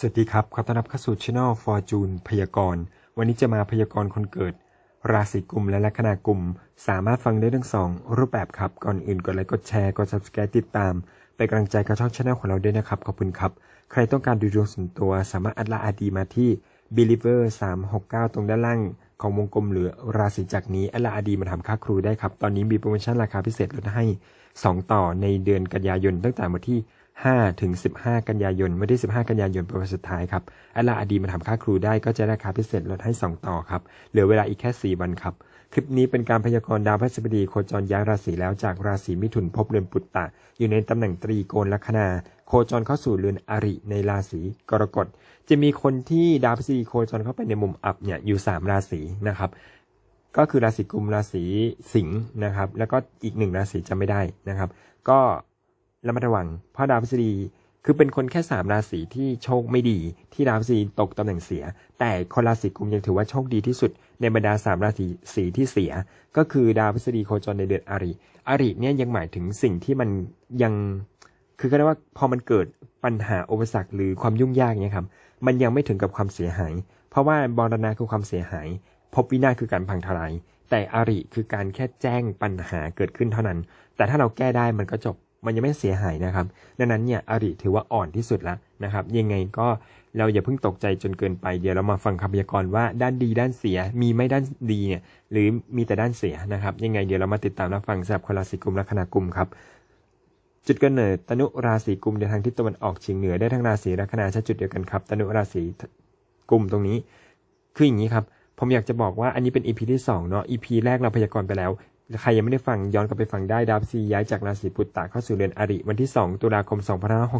สวัสดีครับ ขอต้อนรับเข้าสู่ช่องฟอร์จูนพยากรณ์ วันนี้จะมาพยากรณ์คนเกิด ราศีกุมและลัคนากุม สามารถฟังได้ทั้งสองรูปแบบครับ ก่อนอื่นกดไลค์กดแชร์กด subscribe ติดตาม ไปนกำลังใจกับช่องช anel ของเราด้วยนะครับ ขอบคุณครับ ใครต้องการดูดวงส่วนตัว สามารถอัดลาอาดีมาที่ believer 369 ตรงด้านล่างของวงกลมหรือราศีจักนี้อัดลาอดีมาทำค่าครูได้ครับ ตอนนี้มีโปรโมชั่นราคาพิเศษลดให้ 2 ต่อในเดือนกันยายนตั้งแต่วันที่ 5ถึง15 กันยายนวันที่ 15 กันยายนเป็นวันสุดท้ายครับอัลลาอดีมาทำค่าครูได้ก็จะได้ราคาพิเศษลดให้ 2 ต่อครับ เหลือเวลาอีกแค่ 4 วันครับ คลิปนี้เป็นการพยากรณ์ดาวพฤหัสบดีโคจรย้ายราศีแล้วจากราศีมิถุนภพเรือนปุตตะ อยู่ในตำแหน่งตรีโกณลัคนา โคจรเข้าสู่เรือนอริในราศีกรกฎ จะมีคนที่ดาวพฤหัสบดีโคจรเข้าไปในมุมอับเนี่ยอยู่ 3 ราศีนะครับก็คือราศีกุมราศีสิงห์นะครับ แล้วก็อีกหนึ่งราศีจะไม่ได้นะครับ ก็ ระมัดระวัง เพราะดาวพฤหัสคือเป็นคนแค่สามราศีที่โชคไม่ดีที่ดาวพฤหัสตกตำแหน่งเสีย แต่คนราศีกุมยังถือว่าโชคดีที่สุดในบรรดาสามราศีสีที่เสีย ก็คือดาวพฤหัสโคจรในเดือนอาริอาริเนี่ยยังหมายถึงสิ่งที่มันยังคือก็ได้ว่าพอมันเกิดปัญหาอุปสรรคหรือความยุ่งยากเนี่ยครับมันยังไม่ถึงกับความเสียหาย เพราะว่าบรณาคือความเสียหาย พบวินาศคือการพังทลายแต่อาริคือการแค่แจ้งปัญหาเกิดขึ้นเท่านั้น แต่ถ้าเราแก้ได้มันก็จบ มันยังไม่เสียหายนะครับ ดังนั้นเนี่ยอริถือว่าอ่อนที่สุดแล้วนะครับ ยังไงก็เราอย่าเพิ่งตกใจจนเกินไป เดี๋ยวเรามาฟังคำพยากรณ์ว่าด้านดีด้านเสีย มีไม่ด้านดีเนี่ยหรือมีแต่ด้านเสียนะครับ ยังไงเดี๋ยวเรามาติดตามรับฟังสำหรับคนราศีกุมและคณากุมครับจุดกำเนิดตนุราศีกุมในทางทิศตะวันออกเฉียงเหนือได้ทั้งราศีและคณาใช้จุดเดียวกันครับ ตนุราศีกุมตรงนี้ คืออย่างนี้ครับผมอยากจะบอกว่าอันนี้เป็น EP ที่2เนาะ EP แรกเราพยากรณ์ไปแล้ว ใครยังไม่ได้ฟังย้อนกลับไปฟังได้ดาวซีย้ายจากราศีปุตตะเข้าสู่เรือนอริ วันที่ 2 ตุลาคม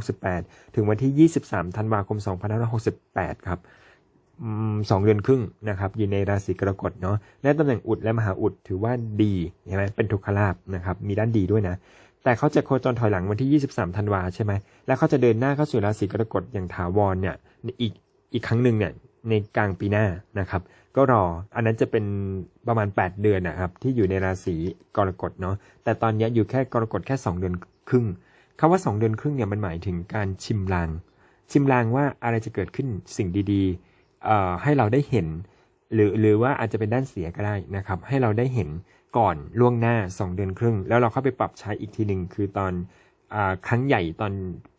2568 ถึงวันที่ 23 ธันวาคม 2568 ครับสองเดือนครึ่งนะครับอยู่ในราศีกรกฎเนาะและตำแหน่งอุดและมหาอุดถือว่าดีใช่ไหมเป็นทุกขลาบนะครับมีด้านดีด้วยนะ แต่เขาจะโคจรถอยหลังวันที่ 23 ธันวาใช่ไหมแล้วเขาจะเดินหน้าเข้าสู่ราศีกรกฎอย่างถาวรเนี่ยอีกอีกครั้งหนึ่งเนี่ย ในกลางปีหน้านะครับ ก็รออันนั้นจะเป็นประมาณ 8 เดือนนะครับ ที่อยู่ในราศีกรกฎเนาะแต่ตอนนี้อยู่แค่กรกฎแค่ 2 เดือนครึ่งคำว่า 2 เดือนครึ่งเนี่ยมันหมายถึงการชิมลาง ชิมลางว่าอะไรจะเกิดขึ้นสิ่งดีๆให้เราได้เห็น หรือหรือว่าอาจจะเป็นด้านเสียก็ได้นะครับ ให้เราได้เห็นก่อนล่วงหน้า 2 เดือนครึ่ง แล้วเราเข้าไปปรับใช้อีกทีหนึ่งคือตอนอครั้งใหญ่ตอน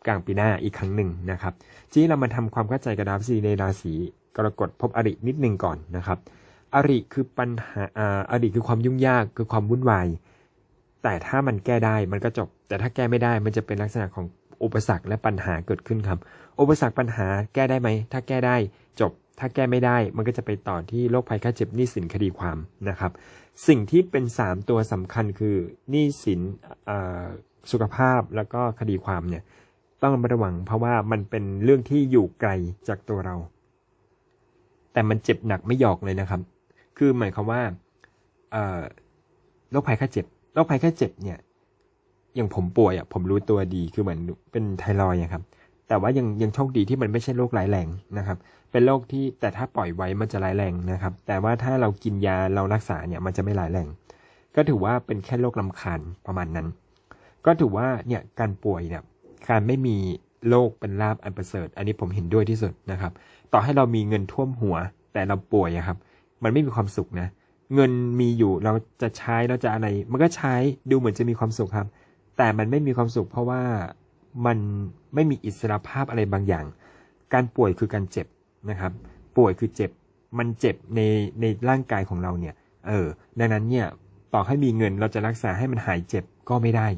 กลางปีหน้าอีกครั้งหนึ่งนะครับ ทีนี้เรามาทำความเข้าใจกับดาวพฤหัสในราศี กรกฎพบอรินิดหนึ่งก่อนนะครับ อริคือปัญหาออริคือความยุ่งยากคือความวุ่นวาย แต่ถ้ามันแก้ได้มันก็จบ แต่ถ้าแก้ไม่ได้มันจะเป็นลักษณะของอุปสรรคและปัญหาเกิดขึ้นครับ อุปสรรคปัญหาแก้ได้ไหม ถ้าแก้ได้จบ ถ้าแก้ไม่ได้ มันก็จะไปต่อที่โรคภัยไข้เจ็บหนี้สินคดีความนะครับ สิ่งที่เป็น 3 ตัวสำคัญคือหนี้สินสุขภาพแล้วก็คดีความเนี่ยต้องระมัดระวังเพราะว่ามันเป็นเรื่องที่อยู่ไกลจากตัวเรา แต่มันเจ็บหนักไม่หยอกเลยนะครับ คือหมายความว่าโรคภัยไข้เจ็บ โรคภัยไข้เจ็บเนี่ย อย่างผมป่วยอะ ผมรู้ตัวดี คือเหมือนเป็นไทรอยด์อะครับ แต่ว่ายังยังโชคดีที่มันไม่ใช่โรคร้ายแรงนะครับ เป็นโรคที่แต่ถ้าปล่อยไว้มันจะร้ายแรงนะครับ แต่ว่าถ้าเรากินยาเรารักษาเนี่ยมันจะไม่ร้ายแรง ก็ถือว่าเป็นแค่โรคลำคาญประมาณนั้น ก็ถือว่าเนี่ยการป่วยเนี่ย การไม่มี โรคเป็นลาบอันประเสริฐ อันนี้ผมเห็นด้วยที่สุดนะครับ ต่อให้เรามีเงินท่วมหัว แต่เราป่วยครับ มันไม่มีความสุขนะ เงินมีอยู่เราจะใช้เราจะอะไร มันก็ใช้ดูเหมือนจะมีความสุขครับ แต่มันไม่มีความสุข เพราะว่ามันไม่มีอิสรภาพอะไรบางอย่าง การป่วยคือการเจ็บนะครับ ป่วยคือเจ็บ มันเจ็บในในร่างกายของเราเนี่ย เออ ดังนั้นเนี่ยต่อให้มีเงินเราจะรักษาให้มันหายเจ็บก็ไม่ได้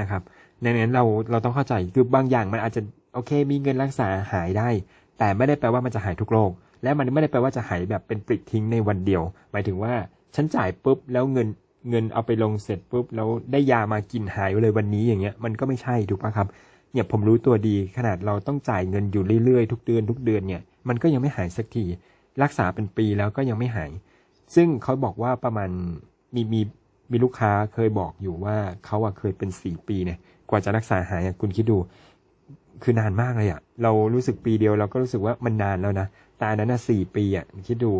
นะครับ ดังนั้นเราเราต้องเข้าใจคือบางอย่างมันอาจจะโอเค มีเงินรักษาหายได้ แต่ไม่ได้แปลว่ามันจะหายทุกโรคและมันไม่ได้แปลว่าจะหายแบบเป็นปลิดทิ้งในวันเดียว หมายถึงว่าฉันจ่ายปุ๊บแล้วเงินเงินเอาไปลงเสร็จปุ๊บแล้วได้ยามากินหายเลยวันนี้อย่างเงี้ยมันก็ไม่ใช่ถูกปะครับเนี่ยผมรู้ตัวดีขนาดเราต้องจ่ายเงินอยู่เรื่อยๆ ทุกเดือนทุกเดือนเนี่ยมันก็ยังไม่หายสักทีรักษาเป็นปีแล้วก็ยังไม่หาย ซึ่งเขาบอกว่าประมาณมีมีมีลูกค้าเคยบอกอยู่ว่าเขาอะเคยเป็นสี่ปีเนี่ย กว่าจะรักษาหายอะคุณคิดดู คือนานมากเลยอะเรารู้สึกปีเดียวเราก็รู้สึกว่ามันนานแล้วนะต่อันนั้นนะสี่ปีอะคิดดู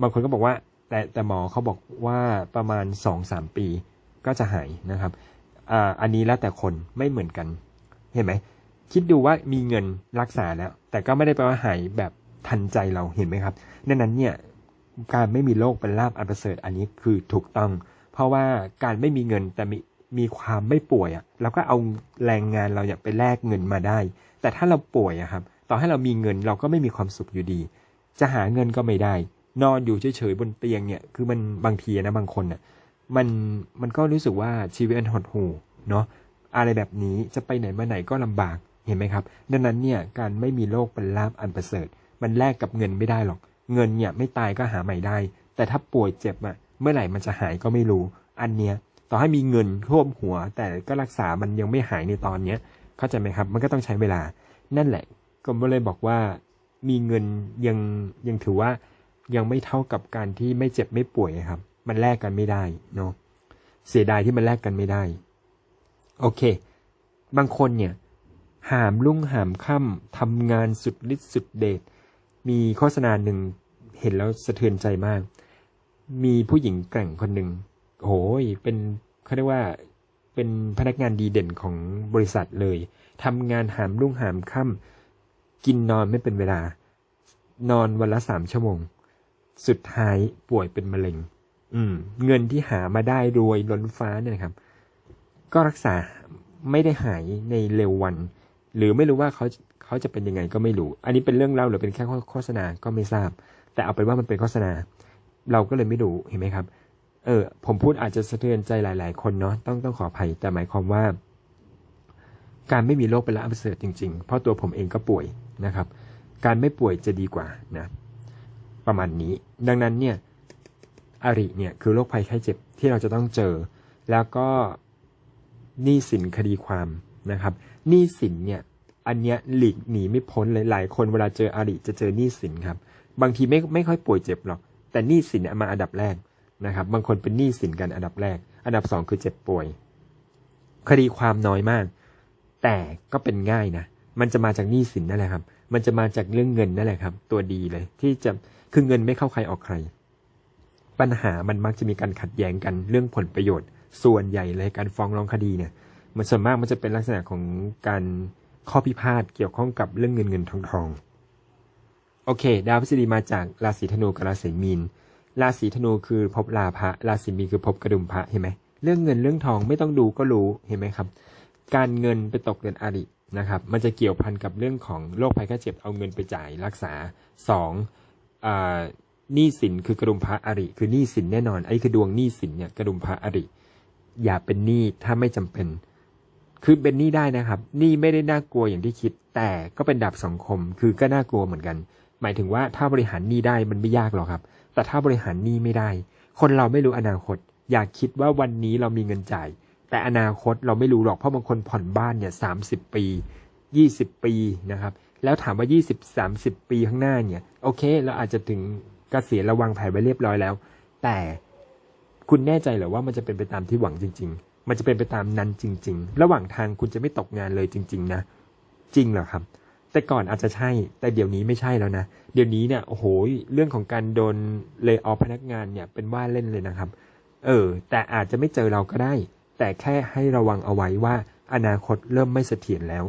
บางคนก็บอกว่า แต่แต่หมอเขาบอกว่าประมาณสองสามปีก็จะหายนะครับอ่าอันนี้แล้วแต่คนไม่เหมือนกัน เห็นไหมคิดดูว่ามีเงินรักษาแล้ว แต่ก็ไม่ได้แปลว่าหายแบบทันใจเราเห็นไหมครับดังนั้นเนี่ยการไม่มีโรคเป็นลาบอันประเสริฐอันนี้คือถูกต้อง เพราะว่าการไม่มีเงินแต่มี มีความไม่ป่วยอะ่ะเราก็เอาแรงงานเราเนี่ยไปแลกเงินมาได้ แต่ถ้าเราป่วยอะครับ ต่อให้เรามีเงินเราก็ไม่มีความสุขอยู่ดี จะหาเงินก็ไม่ได้ นอนอยู่เฉยๆบนเตียงเนี่ย คือมันบางทีนะบางคนน่ะมันมันก็รู้สึกว่าชีวิตอันหดหู่เนาะอะไรแบบนี้จะไปไหนมาไหนก็ลำบากเห็นไหมครับ ดังนั้นเนี่ยการไม่มีโรคเป็นลาบอันประเสริฐ มันแลกกับเงินไม่ได้หรอก เงินเนี่ยไม่ตายก็หาใหม่ได้ แต่ถ้าป่วยเจ็บอะเมื่อไหร่มันจะหายก็ไม่รู้ อันเนี้ย ต่อให้มีเงินท่วมหัว แต่ก็รักษามันยังไม่หายในตอนเนี้ยเข้าใจไหมครับ มันก็ต้องใช้เวลา นั่นแหละ ก็เลยบอกว่ามีเงินยังยังถือว่ายังไม่เท่ากับการที่ไม่เจ็บไม่ป่วยครับ มันแลกกันไม่ได้เนาะเสียดายที่มันแลกกันไม่ได้ โอเค บางคนเนี่ย หามลุ่งหามค่ำทำงานสุดฤทธิ์สุดเดชมีโฆษณาหนึ่งเห็นแล้วสะเทือนใจมาก มีผู้หญิงแกร่งคนหนึ่ง โอ้ยเป็นเขาเรียกว่าเป็นพนักงานดีเด่นของบริษัทเลยทำงานหามรุ่งหามค่ำกินนอนไม่เป็นเวลา นอนวันละสามชั่วโมง สุดท้ายป่วยเป็นมะเร็ง อืม เงินที่หามาได้รวยล้นฟ้าเนี่ยนะครับ ก็รักษาไม่ได้หายในเร็ววัน หรือไม่รู้ว่าเขาเขาจะเป็นยังไงก็ไม่รู้ อันนี้เป็นเรื่องเล่าหรือเป็นแค่โฆษณาก็ไม่ทราบ แต่เอาเป็นว่ามันเป็นโฆษณา เราก็เลยไม่รู้เห็นไหมครับ เออ ผมพูดอาจจะสะเทือนใจหลาย ๆ คนเนาะต้องต้องขออภัยแต่หมายความว่า การไม่มีโรคเป็นละอันประเสริฐจริง ๆ เพราะตัวผมเองก็ป่วยนะครับ การไม่ป่วยจะดีกว่านะ ประมาณนี้ ดังนั้นเนี่ยอาริเนี่ยคือโรคภัยไข้เจ็บที่เราจะต้องเจอ แล้วก็หนี้สินคดีความนะครับหนี้สินเนี่ยอันเนี้ยหลีกหนีไม่พ้นเลยหลายคนเวลาเจออาริจะเจอหนี้สินครับ บางทีไม่ไม่ค่อยป่วยเจ็บหรอก แต่หนี้สินเนี่ยมาอันดับแรก นะครับ บางคนเป็นหนี้สินกันอันดับแรก อันดับสองคือเจ็บป่วย คดีความน้อยมาก แต่ก็เป็นง่ายนะ มันจะมาจากหนี้สินนั่นแหละครับ มันจะมาจากเรื่องเงินนั่นแหละครับ ตัวดีเลย ที่จะคือเงินไม่เข้าใครออกใคร ปัญหามันมักจะมีการขัดแย้งกันเรื่องผลประโยชน์ ส่วนใหญ่เลยการฟ้องร้องคดีเนี่ย มันส่วนมากมันจะเป็นลักษณะของการข้อพิพาทเกี่ยวข้องกับเรื่องเงินเงินทองทองโอเค ดาวพฤษฎีมาจากราศีธนูกับราศีมีน ราศีธนูคือภพลาภะราศีมีนคือภพกระดุมพระเห็นไหมเรื่องเงินเรื่องทองไม่ต้องดูก็รู้เห็นไหมครับ การเงินไปตกเดือนอรินะครับ มันจะเกี่ยวพันกับเรื่องของโรคภัยไข้เจ็บเอาเงินไปจ่ายรักษาสองหนี้สินคือกระดุมพระอริ คือหนี้สินแน่นอนไอ้คือดวงหนี้สินเนี่ยกระดุมพระอริ อย่าเป็นหนี้ถ้าไม่จำเป็น คือเป็นหนี้ได้นะครับหนี้ไม่ได้น่ากลัวอย่างที่คิด แต่ก็เป็นดาบสังคม คือก็น่ากลัวเหมือนกัน หมายถึงว่าถ้าบริหารหนี้ได้มันไม่ยากหรอกครับ แต่ถ้าบริหารหนี้ไม่ได้ คนเราไม่รู้อนาคต อยากคิดว่าวันนี้เรามีเงินจ่าย แต่อนาคตเราไม่รู้หรอกเพราะบางคนผ่อนบ้านเนี่ยสาปียี่สิบปีนะครับ แล้วถามว่ายี่สิบสามสิบปีข้างหน้าเนี่ย โอเค เราอาจจะถึงเกษียณระวังแผนไว้เรียบร้อยแล้ว แต่คุณแน่ใจหรือว่ามันจะเป็นไปตามที่หวังจริง ๆ มันจะเป็นไปตามนั้นจริง ๆ ระหว่างทางคุณจะไม่ตกงานเลยจริง ๆ นะ จริงเหรอครับ แต่ก่อนอาจจะใช่ แต่เดี๋ยวนี้ไม่ใช่แล้วนะ เดี๋ยวนี้เนี่ย โอ้โห เรื่องของการโดนเล y o อ f พนักงานเนี่ยเป็นว่าเล่นเลยนะครับ เออ แต่อาจจะไม่เจอเราก็ได้ แต่แค่ให้ระวังเอาไว้ว่าอนาคตเริ่มไม่เสถียรแล้ว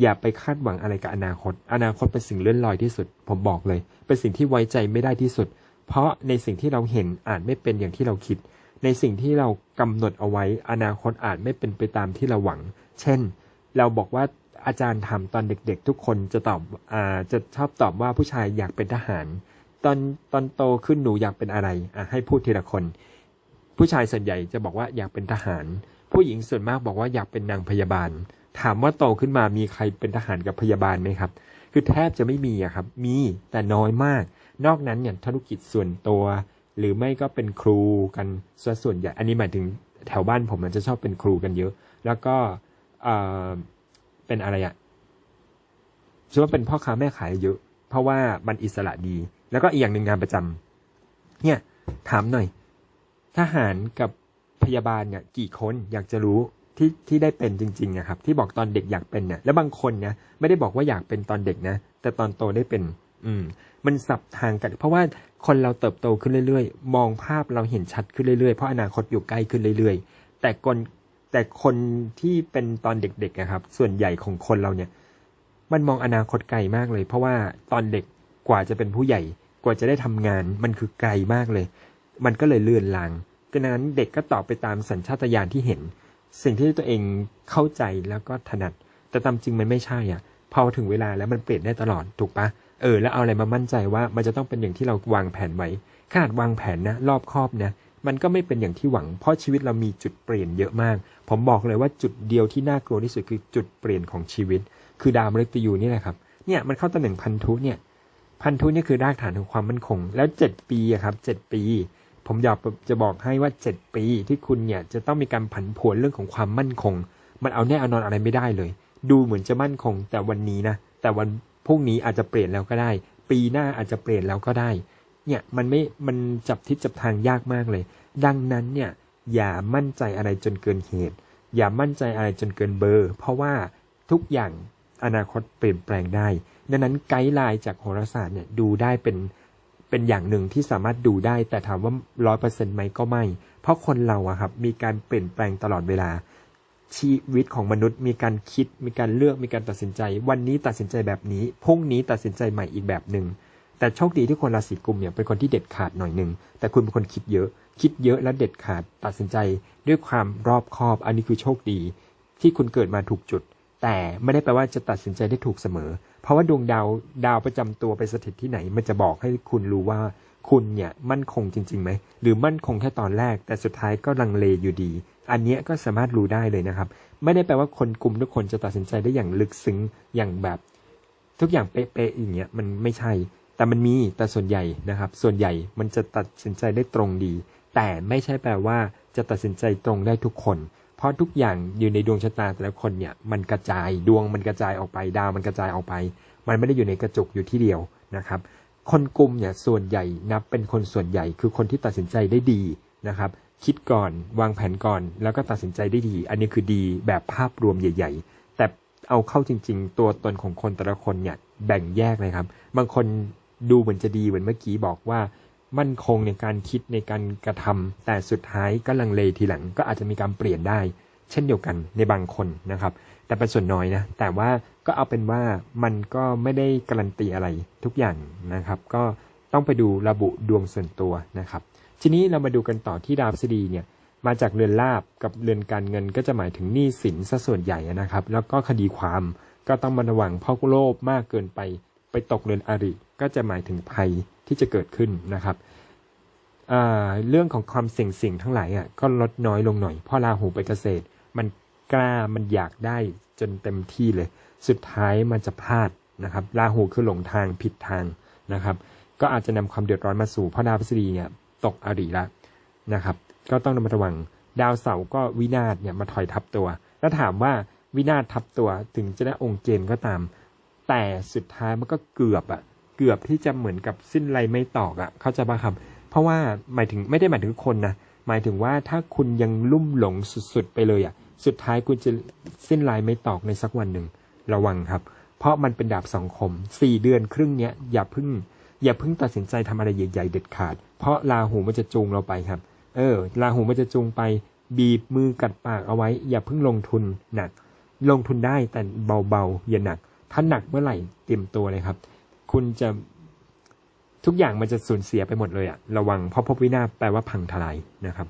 อย่าไปคาดหวังอะไรกับอนาคต อนาคตเป็นสิ่งเลื่อนลอยที่สุด ผมบอกเลย เป็นสิ่งที่ไว้ใจไม่ได้ที่สุด เพราะในสิ่งที่เราเห็นอาจไม่เป็นอย่างที่เราคิด ในสิ่งที่เรากำหนดเอาไว้ อนาคตอาจไม่เป็นไปตามที่เราหวัง เช่น เราบอกว่า อาจารย์ทำตอนเด็กๆ ทุกคนจะตอบอ่าจะชอบตอบว่าผู้ชายอยากเป็นทหาร ตอนตอนโตขึ้นหนูอยากเป็นอะไรอะให้พูดทีละคน ผู้ชายส่วนใหญ่จะบอกว่าอยากเป็นทหาร ผู้หญิงส่วนมากบอกว่าอยากเป็นนางพยาบาล ถามว่าโตขึ้นมามีใครเป็นทหารกับพยาบาลไหมครับ คือแทบจะไม่มีอะครับ มีแต่น้อยมาก นอกนั้นอย่างธุรกิจส่วนตัว หรือไม่ก็เป็นครูกันส่วนส่วนใหญ่ อันนี้หมายถึงแถวบ้านผมมันจะชอบเป็นครูกันเยอะ แล้วก็ เป็นอะไรอะชื่อว่าเป็นพ่อค้าแม่ขายเยอะ เพราะว่ามันอิสระดี แล้วก็อีกอย่างหนึ่งงานประจำเนี่ย ถามหน่อย ทหารกับพยาบาลเนี่ย กี่คนอยากจะรู้ที่ที่ได้เป็นจริงๆนะครับ ที่บอกตอนเด็กอยากเป็นเนี่ยแล้วบางคนเนี่ยไม่ได้บอกว่าอยากเป็นตอนเด็กนะ แต่ตอนโตได้เป็น อืม มันสับทางกัน เพราะว่าคนเราเติบโตขึ้นเรื่อยๆ มองภาพเราเห็นชัดขึ้นเรื่อยๆ เพราะอนาคตอยู่ใกล้ขึ้นเรื่อยๆ แต่คน แต่คนที่เป็นตอนเด็กๆนะครับ ส่วนใหญ่ของคนเราเนี่ย มันมองอนาคตไกลมากเลย เพราะว่าตอนเด็กกว่าจะเป็นผู้ใหญ่กว่าจะได้ทำงานมันคือไกลมากเลย มันก็เลยเลื่อนลางดังนั้นเด็กก็ตอบไปตามสัญชาตญาณที่เห็น สิ่งที่ตัวเองเข้าใจแล้วก็ถนัด แต่ตามจริงมันไม่ใช่อะพอถึงเวลาแล้วมันเปลี่ยนได้ตลอดถูกปะเออแล้วเอาอะไรมามั่นใจว่ามันจะต้องเป็นอย่างที่เราวางแผนไว้ขนาดวางแผนนะ รอบคอบนะ มันก็ไม่เป็นอย่างที่หวัง เพราะชีวิตเรามีจุดเปลี่ยนเยอะมาก ผมบอกเลยว่าจุดเดียวที่น่ากลัวที่สุดคือจุดเปลี่ยนของชีวิต คือดาวมฤตยูนี่แหละครับเนี่ยมันเข้าตำแหน่งพันธุเนี่ยพันธุเนี่ยคือรากฐานของความมั่นคง แล้วเจ็ดปีอะครับเจ็ดปี ผมอยากจะบอกให้ว่าเจ็ดปีที่คุณเนี่ยจะต้องมีการผันผวนเรื่องของความมั่นคง มันเอาแน่เอานอนอะไรไม่ได้เลย ดูเหมือนจะมั่นคง แต่วันนี้นะแต่วันพรุ่งนี้อาจจะเปลี่ยนแล้วก็ได้ ปีหน้าอาจจะเปลี่ยนแล้วก็ได้ เนี่ยมันไม่มันจับทิศจับทางยากมากเลย ดังนั้นเนี่ยอย่ามั่นใจอะไรจนเกินเหตุ อย่ามั่นใจอะไรจนเกินเบอร์ เพราะว่าทุกอย่างอนาคตเปลี่ยนแปลงได้ ดังนั้นไกด์ไลน์จากโหราศาสตร์เนี่ยดูได้เป็นเป็นอย่างหนึ่งที่สามารถดูได้ แต่ถามว่าร้อยเปอร์เซ็นต์ไหมก็ไม่ เพราะคนเราอะครับมีการเปลี่ยนแปลงตลอดเวลา ชีวิตของมนุษย์มีการคิด มีการเลือกมีการตัดสินใจ วันนี้ตัดสินใจแบบนี้พรุ่งนี้ตัดสินใจใหม่อีกแบบหนึ่ง แต่โชคดีที่คนราศีกุมเนี่ยเป็นคนที่เด็ดขาดหน่อยหนึ่งแต่คุณเป็นคนคิดเยอะ คิดเยอะและเด็ดขาดตัดสินใจ ด้วยความรอบคอบ อันนี้คือโชคดี ที่คุณเกิดมาถูกจุด แต่ไม่ได้แปลว่าจะตัดสินใจได้ถูกเสมอ เพราะว่าดวงดาวดาวประจำตัวไปสถิตที่ไหน มันจะบอกให้คุณรู้ว่าคุณเนี่ยมั่นคงจริงๆไหมหรือมั่นคงแค่ตอนแรก แต่สุดท้ายก็ลังเลอยู่ดี อันนี้ก็สามารถรู้ได้เลยนะครับ ไม่ได้แปลว่าคนกลุ่มทุกคนจะตัดสินใจได้อย่างลึกซึ้งอย่างแบบ ทุกอย่างเป๊ะๆอย่างเงี้ยมันไม่ใช่ แต่มันมีแต่ส่วนใหญ่นะครับ ส่วนใหญ่มันจะตัดสินใจได้ตรงดี แต่ไม่ใช่แปลว่าจะตัดสินใจตรงได้ทุกคน เพราะทุกอย่างอยู่ในดวงชะตาแต่ละคนเนี่ยมันกระจายดวงมันกระจายออกไปดาวมันกระจายออกไป มันไม่ได้อยู่ในกระจุกอยู่ที่เดียวนะครับ คนกลุ่มเนี่ยส่วนใหญ่นับเป็นคนส่วนใหญ่คือคนที่ตัดสินใจได้ดีนะครับ คิดก่อนวางแผนก่อน แล้วก็ตัดสินใจได้ดี อันนี้คือดีแบบภาพรวมใหญ่ ๆ แต่เอาเข้าจริง ๆ ตัวตนของคนแต่ละคนเนี่ยแบ่งแยกเลยครับ บางคน ดูเหมือนจะดีเหมือนเมื่อกี้บอกว่า มั่นคงในการคิดในการกระทำแต่สุดท้ายก็ลังเลทีหลังก็อาจจะมีการเปลี่ยนได้ เช่นเดียวกันในบางคนนะครับ แต่เป็นส่วนน้อยนะ แต่ว่าก็เอาเป็นว่ามันก็ไม่ได้การันตีอะไรทุกอย่างนะครับ ก็ต้องไปดูระบุดวงส่วนตัวนะครับ ทีนี้เรามาดูกันต่อที่ดาวพฤษฎีเนี่ยมาจากเรือนลาบกับเรือนการเงินก็จะหมายถึงหนี้สินซะส่วนใหญ่นะครับ แล้วก็คดีความก็ต้องมาระวังเพราะโลภมากเกินไป ไปตกเรือนอริ ก็จะหมายถึงภัยที่จะเกิดขึ้นนะครับเรื่องของความเสี่ยงสิ่งทั้งหลายอะก็ลดน้อยลงหน่อยเพราะราหูไปเกษตร มันกล้ามันอยากได้จนเต็มที่เลย สุดท้ายมันจะพลาดนะครับราหูคือหลงทางผิดทางนะครับ ก็อาจจะนำความเดือดร้อนมาสู่เพราะดาวพฤษฎีเนี่ยตกอริละนะครับ ก็ต้องระมัดระวังดาวเสาร์ก็วินาศเนี่ยมาถอยทับตัว แล้วถามว่าวินาศทับตัวถึงจะได้องค์เกณฑ์ก็ตาม แต่สุดท้ายมันก็เกือบอะ เกือบที่จะเหมือนกับสิ้นไรไม่ตอกอะเข้าใจปะครับ เพราะว่าหมายถึงไม่ได้หมายถึงคนนะหมายถึงว่าถ้าคุณยังลุ่มหลงสุดๆไปเลยอะสุดท้ายคุณจะสิ้นลายไม่ตอกในสักวันหนึ่งระวังครับ เพราะมันเป็นดาบสองคมสี่เดือนครึ่งเนี้ยอย่าพึ่ง อย่าพิ่งตัดสินใจทำอะไรใหญ่ๆเด็ดขาด เพราะราหูมันจะจูงเราไปครับ เออราหูมันจะจูงไป บีบมือกัดปากเอาไว้ อย่าพิ่งลงทุนหนัก ลงทุนได้แต่เบาๆอย่าหนัก ถ้าหนักเมื่อไหร่เตรียมตัวเลยครับ คุณจะทุกอย่างมันจะสูญเสียไปหมดเลยอะระวังเพราะพบวินาศแปลว่าพังทลายนะครับ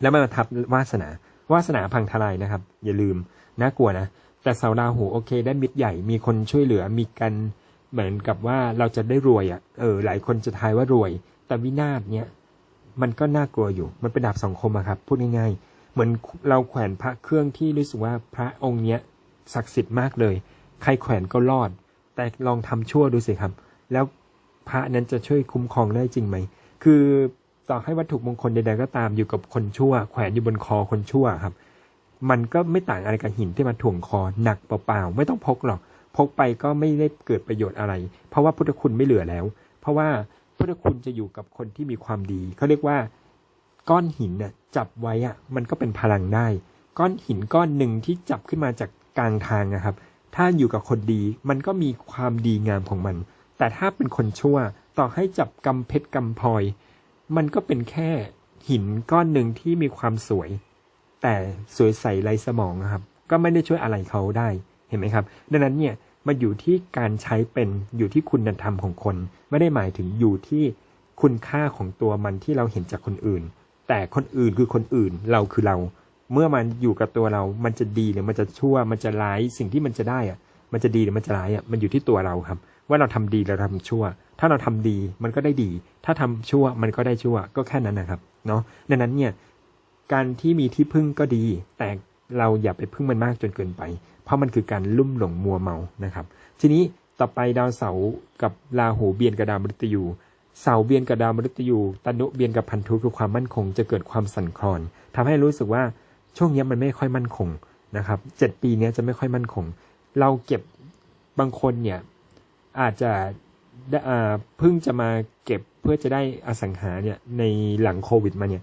แล้วมาทับวาสนาวาสนาพังทลายนะครับ อย่าลืมน่ากลัวนะแต่เสาราหูโอเค ได้มิตรใหญ่มีคนช่วยเหลือมีกันเหมือนกับว่าเราจะได้รวยอะ่ะเออหลายคนจะทายว่ารวย แต่วินาศเนี้ยมันก็น่ากลัวอยู่ มันเป็นดาบสองคมอะครับพูดง่ายๆ เหมือนเราแขวนพระเครื่องที่รู้สึกว่าพระองค์เนี้ยศักดิ์สิทธิ์มากเลย ใครแขวนก็รอด แต่ลองทำชั่วดูสิครับ แล้วพระนั้นจะช่วยคุ้มครองได้จริงไหม คือต่อให้วัตถุมงคลใดๆก็ตามอยู่กับคนชั่ว แขวนอยู่บนคอคนชั่วครับ มันก็ไม่ต่างอะไรกับหินที่มาถ่วงคอหนักเปล่าๆไม่ต้องพกหรอก พกไปก็ไม่ได้เกิดประโยชน์อะไร เพราะว่าพุทธคุณไม่เหลือแล้ว เพราะว่าพุทธคุณจะอยู่กับคนที่มีความดีเขาเรียกว่าก้อนหินเนี่ยจับไว้อะมันก็เป็นพลังได้ ก้อนหินก้อนหนึ่งที่จับขึ้นมาจากกลางทางนะครับ ถ้าอยู่กับคนดีมันก็มีความดีงามของมัน แต่ถ้าเป็นคนชั่วต่อให้จับกำเพชรกำพลอย มันก็เป็นแค่หินก้อนหนึ่งที่มีความสวย แต่สวยใสไรสมองครับ ก็ไม่ได้ช่วยอะไรเขาได้เห็นไหมครับ ดังนั้นเนี่ยมันอยู่ที่การใช้เป็นอยู่ที่คุณธรรมของคน ไม่ได้หมายถึงอยู่ที่คุณค่าของตัวมันที่เราเห็นจากคนอื่น แต่คนอื่นคือคนอื่นเราคือเรา เมื่อมันอยู่กับตัวเรา มันจะดีหรือมันจะชั่ว มันจะร้าย สิ่งที่มันจะได้อะมันจะดีหรือมันจะร้ายอะ มันอยู่ที่ตัวเราครับ ว่าเราทำดีเราทำชั่ว ถ้าเราทำดีมันก็ได้ดี ถ้าทำชั่วมันก็ได้ชั่ว ก็แค่นั้นนะครับ เนาะดังนั้นเนี่ย การที่มีที่พึ่งก็ดี แต่เราอย่าไปพึ่งมันมากจนเกินไป เพราะมันคือการลุ่มหลงมัวเมา นะครับ ทีนี้ต่อไปดาวเสาร์กับราหูเบียนกับดาวมฤตยู เสาเบียนกับดาวมฤตยู ตนุเบียนกับพันธุคือความมั่นคง จะเกิดความสั่นคลอนทำให้รู้สึกว่า ช่วงนี้มันไม่ค่อยมั่นคงนะครับเจ็ดปีนี้จะไม่ค่อยมั่นคง เราเก็บบางคนเนี่ยอาจจะเพิ่งจะมาเก็บเพื่อจะได้อสังหาเนี่ยในหลังโควิดมาเนี่ย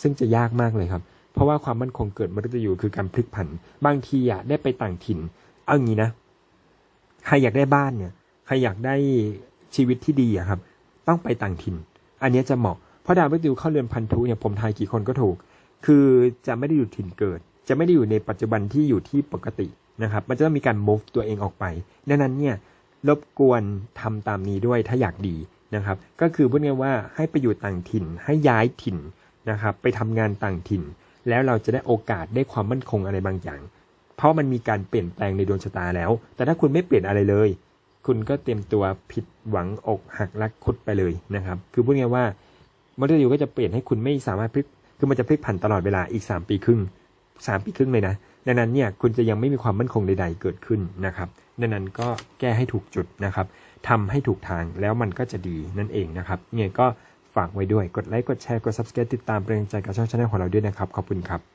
ซึ่งจะยากมากเลยครับ เพราะว่าความมั่นคงเกิดมฤตยูคือการพลิกผัน บางทีอะได้ไปต่างถิ่น เอางี้นะ ใครอยากได้บ้านเนี่ย ใครอยากได้ชีวิตที่ดีอะครับ ต้องไปต่างถิ่น อันนี้จะเหมาะ เพราะดาวมฤตยูเข้าเรือนพันธุเนี่ยผมทายกี่คนก็ถูก คือจะไม่ได้อยู่ถิ่นเกิด จะไม่ได้อยู่ในปัจจุบันที่อยู่ที่ปกตินะครับ มันจะต้องมีการ move ตัวเองออกไปดังนั้นเนี่ยรบกวนทำตามนี้ด้วยถ้าอยากดีนะครับ ก็คือพูดง่ายว่าให้ไปอยู่ต่างถิ่นให้ย้ายถิ่นนะครับไปทำงานต่างถิ่น แล้วเราจะได้โอกาสได้ความมั่นคงอะไรบางอย่าง เพราะมันมีการเปลี่ยนแปลงในดวงชะตาแล้ว แต่ถ้าคุณไม่เปลี่ยนอะไรเลย คุณก็เตรียมตัวผิดหวังอกหักรักคุดไปเลยนะครับ คือพูดง่ายว่ามฤตยูก็จะเปลี่ยนให้คุณไม่สามารถพลิก คือมันจะพลิกผันตลอดเวลาอีก 3 ปีครึ่ง 3 ปีครึ่งเลยนะ ดังนั้นเนี่ยคุณจะยังไม่มีความมั่นคงใด ๆ เกิดขึ้นนะครับ ดังนั้นก็แก้ให้ถูกจุดนะครับทำให้ถูกทางแล้วมันก็จะดีนั่นเองนะครับเนี่ยก็ฝากไว้ด้วย กดไลค์ กดแชร์ กด subscribe ติดตามเป็นกำลังใจกับช่องชาแนลของเราด้วยนะครับ ขอบคุณครับ